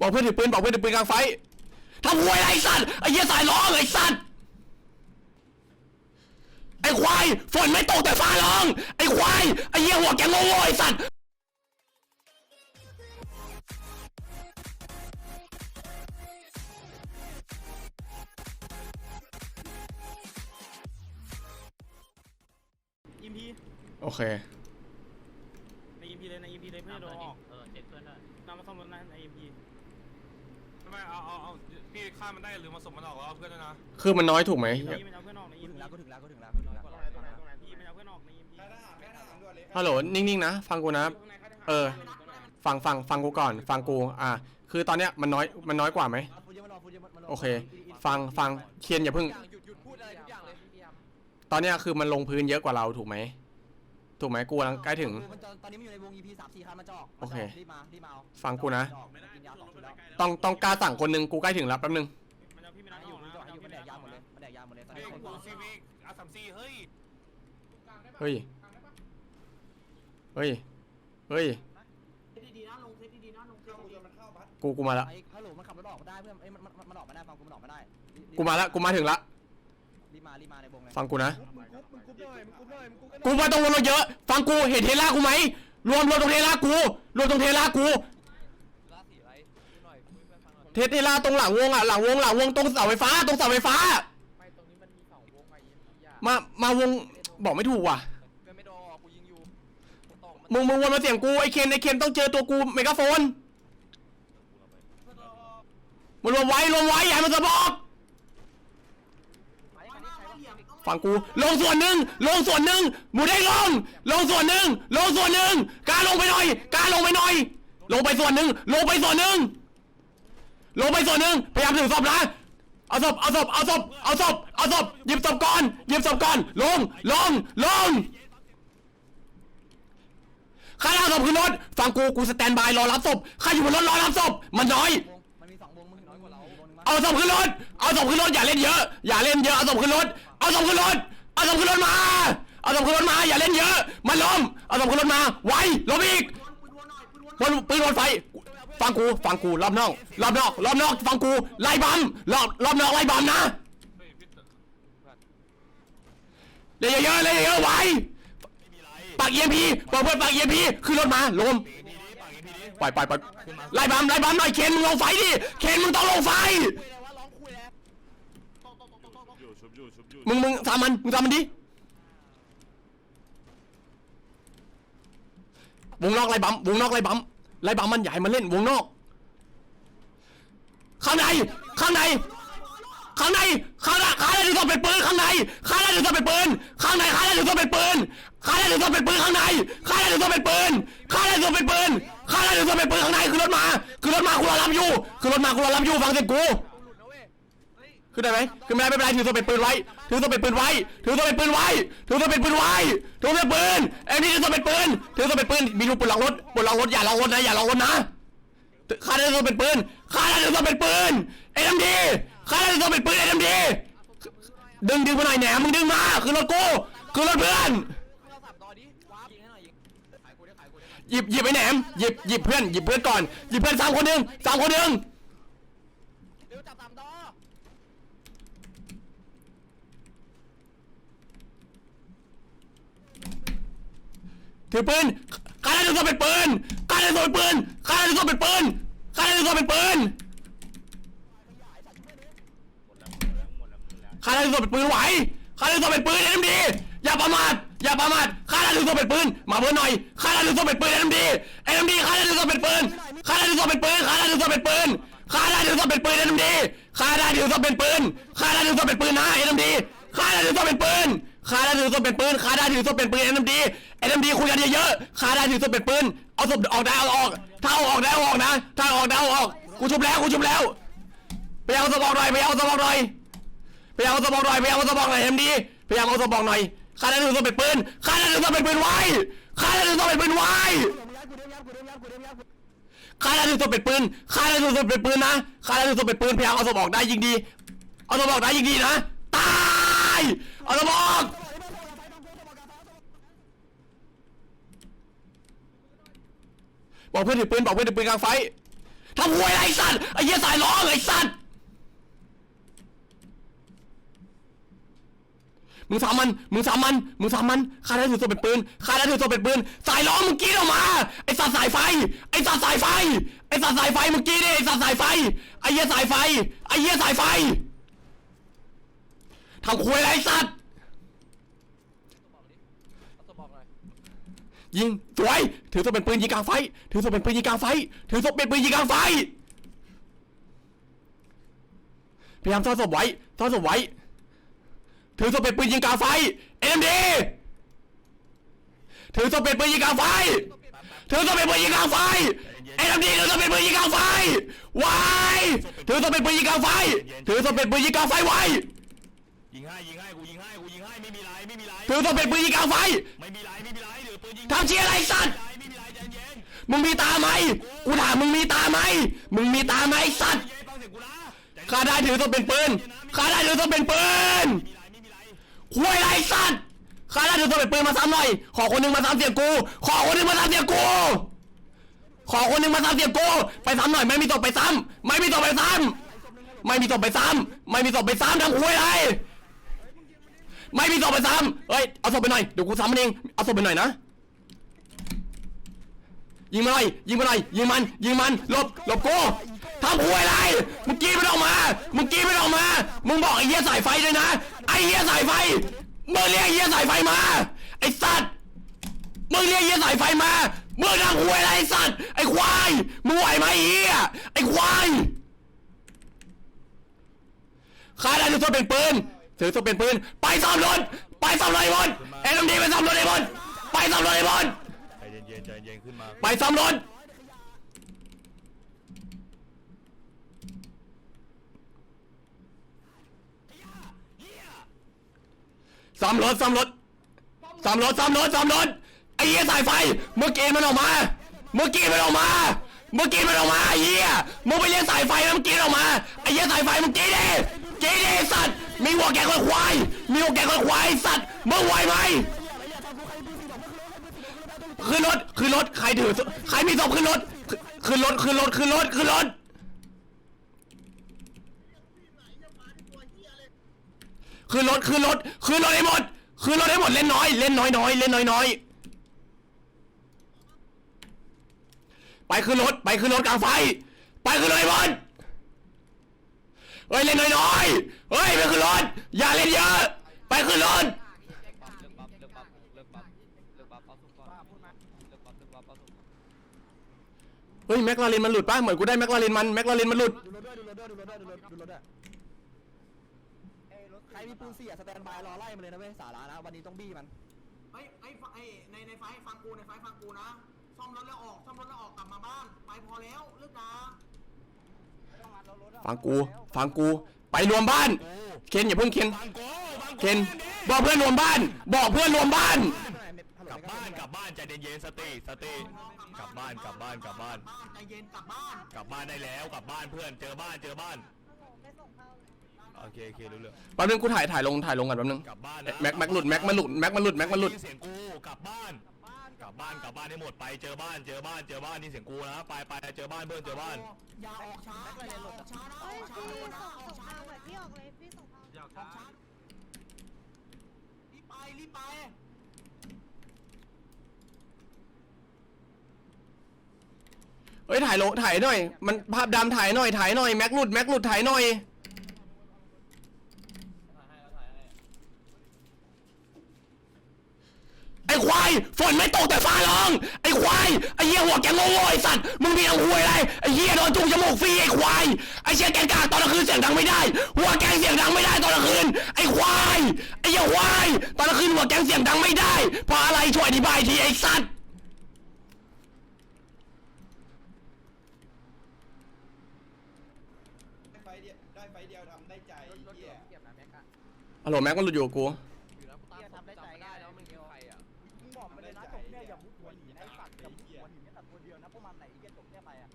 บอกเพื่อนถือปืนบอกเพื่อนถือปืนกลางไฟทำหวยอะไรไอ้สัตว์ไอ้เหี้ยสายร้องไอ้สัตว์ไอ้ควายฝนไม่ตกแต่ฟ้าร้องไอ้ควายไอ้เหี้ยหัวแกงโง่ๆไอ้สัตว์ยิมพีโอเคในยิมพีเลยในยิมพีเลยเพื่อนโดนออกเออเจ็บเพื่อนด้วยนำมาซ่อมรถนะในยิมพี ไม่เอาเอาเอาพี่ฆ่ามันได้หรือมาส่งมันออกแล้วเอาเพื่อนด้วยนะคือมันน้อยถูกไหมพี่มันเอาเพื่อนออกในยิมพีกูถึงแล้วกูถึงแล้วกูถึงแล้วกูถึงแล้วพี่มันเอาเพื่อนออกในยิมพีฮัลโหลนิ่งๆนะ ฟังกูนะ เออ ฟังฟังฟังกูก่อน ฟังกู อะ คือตอนเนี้ยมันน้อยมันน้อยกว่าไหม โอเค ฟังฟังเคียนอย่าเพิ่งหยุดหยุดพูดอะไรทุกอย่างเลยตอนเนี้ยคือมันลงพื้นเยอะกว่าเราถูกไหม ถูกไหมกูกำลังใกล้ถึง มันตอนนี้มันอยู่ในวง EP สามสี่คันมันจะออกโอเครีบมารีบมาเอาฟังกูนะกินยาสองชุดแล้วต้องต้องกล้าสั่งคนหนึงกูใกล้ถึงแล้วแป๊บนึงมันเอาพี่มันอเอายู่ออกนะอยู่มันอยู่เอามันพี่แดมันกเอายาออกหมดนะเลยมันแดกยาหมดเลยตอนเฮ้นี้ยคนกูซีวิกอาสามซีเฮ้ยเฮ้ยเฮ้ยเฮ้ยกูกูมาละไอ้ฮัลโหลมันขับรถออกมาได้เพื่อนเอ้ยมันมันมันออกมาได้ฟังกูมันออกมาได้รีบกูมาละกูมาถึงละ ฟังกูนะมึงกุ๊บมึงกุ๊บหน่อยมึงกุ๊บหน่อยมึงกุ๊บกันหน่อยกูมาตรงรถเยอะ ฟังกูเห็นเทล่ากูไหมรวมรวมตรงเทล่ากูรวมตรงเทล่ากูราศีอะไรดูหน่อยคุยเพื่อนฟังหน่อยเทเทล่าตรงหลังวงอะหลังวงหลังวงตรงเสาไฟฟ้า ตรงเสาไฟฟ้าไม่ตรงนี้มันมีสองวงไอ้ยามา มาวงบอกไม่ถูกว่ะเพื่อนไม่โดนออกกูยิงอยู่ตองมันมึงมึงวนมาเสียงกูไอเคนไอเคนต้องเจอตัวกูเมกาโฟนมารวมไว้รวมไว้อย่าให้มันสะบอก ฟังกูลงส่วนหนึ่งลงส่วนหนึ่งหมูได้ลงลงส่วนหนึ่งลงส่วนหนึ่งกล้าลงไปหน่อยกล้าลงไปหน่อย ลงไปส่วนหนึ่งลงไปส่วนหนึ่งลงไปส่วนหนึ่งพยายามถือศพนะเอาศพเอาศพเอาศพเอาศพเอาศพหยิบศพก่อนหยิบศพก่อนลงลงลงใครเอาศพขึ้นรถฟังกูกูสแตนบายรอรับศพใครอยู่บนรถรอรับศพมันน้อยวงมันมีสองวงมึงน้อยกว่าเราวงนึงมาเอาศพขึ้นรถเอาศพขึ้นรถอย่าเล่นเยอะ อย่าเล่นเยอะเอาศพขึ้นรถ เอาศพขึ้นรถเอาศพขึ้นรถมา เอาศพขึ้นรถมา อย่าเล่นเยอะ มันล้ม เอาศพขึ้นรถมา ไวล้มอีกบนปืนบนไฟ ฟังกู ฟังกู รอบนอก รอบนอก รอบนอก ฟังกู ไล่บัมรอบ รอบนอกไล่บัมนะเยเต๋อเล่นเยอะๆเล่นเยอะๆไวปากเยียพีบอกเพื่อนปากเยียพีขึ้นรถมาล้มปล่อยปล่อยปล่อยไล่บัมไล่บัมหน่อยเคนมึงลงไฟดิ เคนมึงต้องลงไฟ มึงมึงทำมันมึงทำมันดิวงนอกไล่บัมวงนอกไล่บัมไล่บัมมันใหญ่มันเล่นวงนอก ข้างในข้างในข้างในข้างในข้างในถึงต้องเป็นปืนข้างในข้างในถึงต้องเป็นปืนข้างในข้างในถึงต้องเป็นปืนข้างในถึงต้องเป็นปืนข้างในข้างในถึงต้องเป็นปืนข้างในถึงต้องเป็นปืนข้างในถึงต้องเป็นปืนข้างในคือรถมาคือรถมากูรอรับอยู่คือรถมากูรอรับอยู่ฟังเสียงกูขึ้นได้ไหมขึ้นไม่ได้ไม่เป็นไรถือตัวเป็นปืนไว้ ถือตัวเป็นปืนไว้ ถือตัวเป็นปืนไว้ ถือตัวเป็นปืนไว้ ถือตัวเป็นปืนเอ็มนี่ถือตัวเป็นปืน ถือตัวเป็นปืน มีลูกปืนหลังรถปืนหลังรถอย่าหลังรถนะอย่าหลังรถนะข้าได้ตัวเป็นปืนข้าได้ตัวเป็นปืนเอ็มดีข้าได้ตัวเป็นปืนเอ็มดีดึงดึงมาหน่อยแหนมมึงดึงมาคือรถกูคือรถเพื่อนเราสับนหยิบหยิบไอ้แหนมหยิบหยิบเพื่อนหยิบเพื่อนก่อนหยิบเพื่อนสามคนหนึ่งสามคนหนึ่ง เร็วจับสามดอ ถือปืนข้าได้ตัวเป็นปืนข้าได้ตัวเป็นปืนข้าได้ตัวเป็นปืนข้าได้ตัวเป็นปืนข้าได้ตัวเป็นปืนไหวข้าได้ตัวเป็นปืนเอ็มดีอย่าประมาทอย่าประมาทข้าได้ตัวเป็นปืนมาเพื่อนหน่อยข้าได้ตัวเป็นปืนเอ็มดีเอ็มดีข้าได้ตัวเป็นปืนข้าได้ตัวเป็นปืนข้าได้ตัวเป็นปืนข้าได้ตัวเป็นปืนเอ็มดีข้าได้ตัวเป็นปืนข้าได้ตัวเป็นปืนนะเอ็มดีข้าได้ตัวเป็นปืน ข้าได้ตัวเป็นปืนข้าได้ตัวเป็นปืนเอ็มดีเอ็มดีคุยกันเยอะๆข้าได้ตัวเป็นปืนเอาศพออกได้เอาออก ถ้าเอาออกได้เอาออกนะ ถ้าออกได้เอาออกกูชุบแล้วกูชุบแล้วไปเอาศพออกหน่อยไปเอาศพออกหน่อยพยายามเอาสมองหน่อยพยายามเอาสมองหน่อยเอ็มดีพยายามเอาสมองหน่อยข้าได้ถือตัวเป็นปืนข้าได้ถือตัวเป็นปืนไว้ข้าได้ถือตัวเป็นปืนไว้ข้าได้ถือตัวเป็นปืนข้าได้ถือตัวเป็นปืนนะข้าได้ถือตัวเป็นปืนพยายามเอาสมองได้ยิงดีเอาสมองได้ยิงดีนะ เอาสมองบอกเพื่อนถือปืนบอกเพื่อนถือปืนกลางไฟทำหวยอะไรสัตว์ไอ้เหี้ยสายร้อไอ้สัตว์มึงสามมัน มึงสามมัน มึงสามมันข้าได้ถือตัวเป็นปืนข้าได้ถือตัวเป็นปืน สายร้อมึงกรีดออกมา ไอ้สัตว์สายไฟ ไอ้สัตว์สายไฟ ไอ้สัตว์สายไฟมึงกรีดดิไอ้สัตว์สายไฟ ไอ้เหี้ยสายไฟ ไอ้เหี้ยสายไฟ ทำหวยอะไรไอ้สัตว์ยิงสวย ถือศพเป็นปืนยิงกลางไฟ ถือศพเป็นปืนยิงกลางไฟ ถือศพเป็นปืนยิงกลางไฟ พยายามซ่อนศพไว้ ซ่อนศพไว้ ถือศพเป็นปืนยิงกลางไฟ เอ็มดี ถือศพเป็นปืนยิงกลางไฟ ถือศพเป็นปืนยิงกลางไฟ เอ็มดีถือศพเป็นปืนยิงกลางไฟไว้ถือศพเป็นปืนยิงกลางไฟ ถือศพเป็นปืนยิงกลางไฟไว้ ยิงให้ยิงให้กูยิงให้กูยิงให้ไม่มีไรไม่มีไรถือศพเป็นปืนยิงกลางไฟไม่มีไรไม่มีไรเดี๋ยวปืนยิงทำเชียร์อะไรสัตว์ไม่มีไรใจเย็นมึงมีตาไหมกูถามมึงมีตาไหมมึงมีตาไหมไอ้สัตว์ใจเย็นฟังเสียงกูนะใจเย็นข้าได้ถือตัวเป็นปืนข้าได้ถือตัวเป็นปืนไม่มีไรไม่มีไรคุยอะไรสัตว์ข้าได้ถือตัวเป็นปืนมาซ้ำหน่อย ขอคนหนึ่งมาซ้ำเสียงกู ขอคนหนึ่งมาซ้ำเสียงกูขอคนหนึ่งมาซ้ำเสียงกูไปซ้ำหน่อยไม่มีตกไปซ้ำไม่มีตกไปซ้ำไม่มีตกไปซ้ำไม่มีตกไปซ้ำทำคุยอะไร ไม่มีศพไปซ้ำเฮ้ย เอาศพไปหน่อย เดี๋ยวกูซ้ำมันเอง เอาศพไปหน่อยนะ ยิงมาหน่อยยิงมาหน่อยยิงมัน ยิงมัน หลบ หลบกูทำหวยอะไร มึงกรีดมันออกมา มึงกรีดมันออกมา มึงบอกไอ้เหี้ยสายไฟเลยนะ ไอ้เหี้ยสายไฟ มึงเรียกไอ้เหี้ยสายไฟมา ไอ้สัตว์ มึงเรียกไอ้เหี้ยสายไฟมา มึงทำหวยอะไรไอ้สัตว์ ไอ้ควาย มึงไหวไหมไอ้เหี้ยไอ้ควายข้าได้ถือตัวเป็นปืน ถือตัวเป็นปืน ไปซ่อมรถไปซ่อมรถไอ้บอลเอ็มดีไปซ่อมรถไอ้บอลไปซ่อมรถไอ้บอลใจเย็นเย็นใจเย็นขึ้นมาไปซ่อมรถซ่อมรถซ่อมรถซ่อมรถซ่อมรถซ่อมรถไอ้เหี้ยสายไฟ เมื่อกี้มันออกมา เมื่อกี้มันออกมา เมื่อกี้มันออกมาไอ้เหี้ยมึงไปเรียกสายไฟแล้วเมื่อกี้ออกมาไอ้เหี้ยสายไฟมึงกี้ดิกี้ดิสัตว์ มีหัวแกงคนควาย มีหัวแกงคนควายสัตว์มึงไหวไหมขึ้นรถขึ้นรถใครถือใครมีศพขึ้นรถขึ้นรถขึ้นรถขึ้นรถขึ้นรถขึ้นรถขึ้นรถขึ้นรถให้หมดขึ้นรถให้หมดเล่นน้อย เล่นน้อยน้อยเล่นน้อยน้อยไปขึ้นรถไปขึ้นรถกลางไฟ ไปขึ้นรถไอ้บอล เฮ้ยเล่นน้อยน้อยเฮ้ยไปขึ้นรถอย่าเล่นเยอะ ไปขึ้นรถเฮ้ยแม็กลาเรนมันหลุดป่ะเหมือนกูได้แม็กลาเรนมันแม็กลาเรนมันหลุดดูรถด้วยดูรถด้วยดูรถด้วยดูรถดูรถด้วยใครมีปืนเสียสแตนบายรอไล่มาเลยนะเว้ยสาระนะวันนี้ต้องบี้มันเฮ้ยไอ้ฟังไอ้ในในไฟฟังกูในไฟฟังกูนะซ่อมรถแล้วออกซ่อมรถแล้วออกกลับมาบ้านไปพอแล้วเลิกนะ ฟังกู ฟังกู ไปรวมบ้าน เคนอย่าเพิ่งเคนฟังกูฟังกูเคนบอกเพื่อนรวมบ้าน บอกเพื่อนรวมบ้าน กลับบ้านกลับบ้านใจเย็นๆสติสติกลับบ้านกลับบ้านกลับบ้านบ้านใจเย็นกลับบ้าน กลับบ้านได้แล้วกลับบ้านเพื่อนเจอบ้านเจอบ้านโอเคโอเครู้เรื่องแป๊บนึงกูถ่ายถ่ายลงถ่ายลงกันแป๊บนึงกลับบ้านเอ๊ะนะแม็กแม็กหลุดแม็กมันหลุดแม็กมันหลุดแม็กมันหลุดได้ยิเสียงกูกลับบ้าน กลับบ้านกลับบ้านให้หมดไปเจอบ้านเจอบ้านเจอบ้านนี่เสียงกูนะไปไปเจอบ้านเพื่อนเจอบ้านอย่าออกช้าอย่าออกช้านะออกช้าพี่นะส่งอส่อกงช้าพาวเหมือนพี่ออกเลยพี่ส่งพาวออกช้ารีบไปรีบไปเฮ้ยถ่ายลงถ่ายหน่อย มันภาพดำถ่ายหน่อยถ่ายหน่อยแม็กหลุดแม็กหลุดถ่ายหน่อย อ้ควายฝนไม่ตกแต่ฟ้าร้องไอ้ควายไอ้เหี้ยหัวแกงโง่ๆไอ้สัตว์มึงมีเอาหวยอะไรไอ้เหี้ยโดนจุกจมูกฟรีไอ้ควายไอ้เชี่ยแกงกากตอนกลางคืนเสียงดังไม่ได้ หัวแกงเสียงดังไม่ได้ตอนกลางคืนไอ้ควายไอ้เหี้ยควายตอนกลางคืนหัวแกงเสียงดังไม่ได้เพราะอะไรช่วยอธิบายทีไอ้สัตว์ได้ไฟเดียวได้ไฟเดียวทำได้ใจเหี้ย ฮัลโหลแม็กมันหลุดอยู่กับกูทำได้ใจง่ายแล้วมึงเดียวมึง บอกมาเลยนะจบเนี่ยอย่ามุดหัวหินไอ้สัตว์อย่ามุดหัวหินไอ้สัตว์ตัวเดียวนะพวกมันไหนไอ้เหี้ยจบเนี่ยไปอะ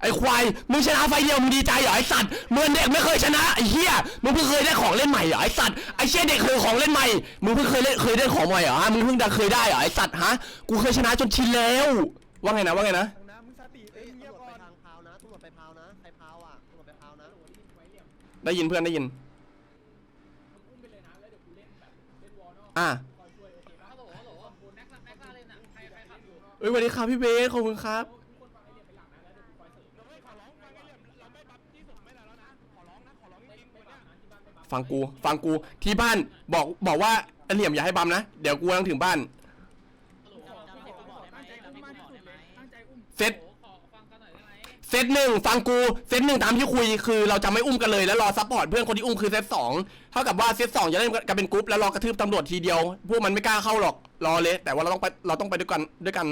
ไอ้ควาย มึงชนะไฟเดียวมึงดีใจเหรอไอ้สัตว์เหมือนเด็กไม่เคยชนะไอ้เหี้ย มึงเพิ่งเคยได้ของเล่นใหม่เหรอไอ้สัตว์ ไอ้เชี่ยเด็กเคยของเล่นใหม่ มึงเพิ่งเคยเล่นเคยได้ของใหม่เหรอฮะมึงเพิ่งได้เคยได้เหรอไอ้สัตว์ฮะ กูเคยชนะจนชินแล้ว ว่าไงนะว่าไงนะ นะมึงสติเอ้ยเงียบก่อนนะใครพาวอะตำรวจไปพาวนะได้ยินเพื่อนได้ยิน อะ เอ้ยสวัสดีครับพี่เบสขอบคุณครับ ฟังกู ฟังกู ที่บ้านบอกบอกว่าไอ้เหลี่ยมอย่าให้บัมนะ เดี๋ยวกูกำลังถึงบ้าน เซตเซตหนึ่งฟังกู เซตหนึ่งตามที่คุยคือเราจะไม่อุ้มกันเลยแล้วรอซัพพอร์ตเพื่อนคนที่อุ้มคือเซตสองเท่ากับว่าเซตสองจะเล่นกันเป็นกรุ๊ปแล้วรอกระทืบตำรวจทีเดียว พวกมันไม่กล้าเข้าหรอก รอเลย แต่ว่าเราต้องไปเราต้องไปด้วยกันด้วยกัน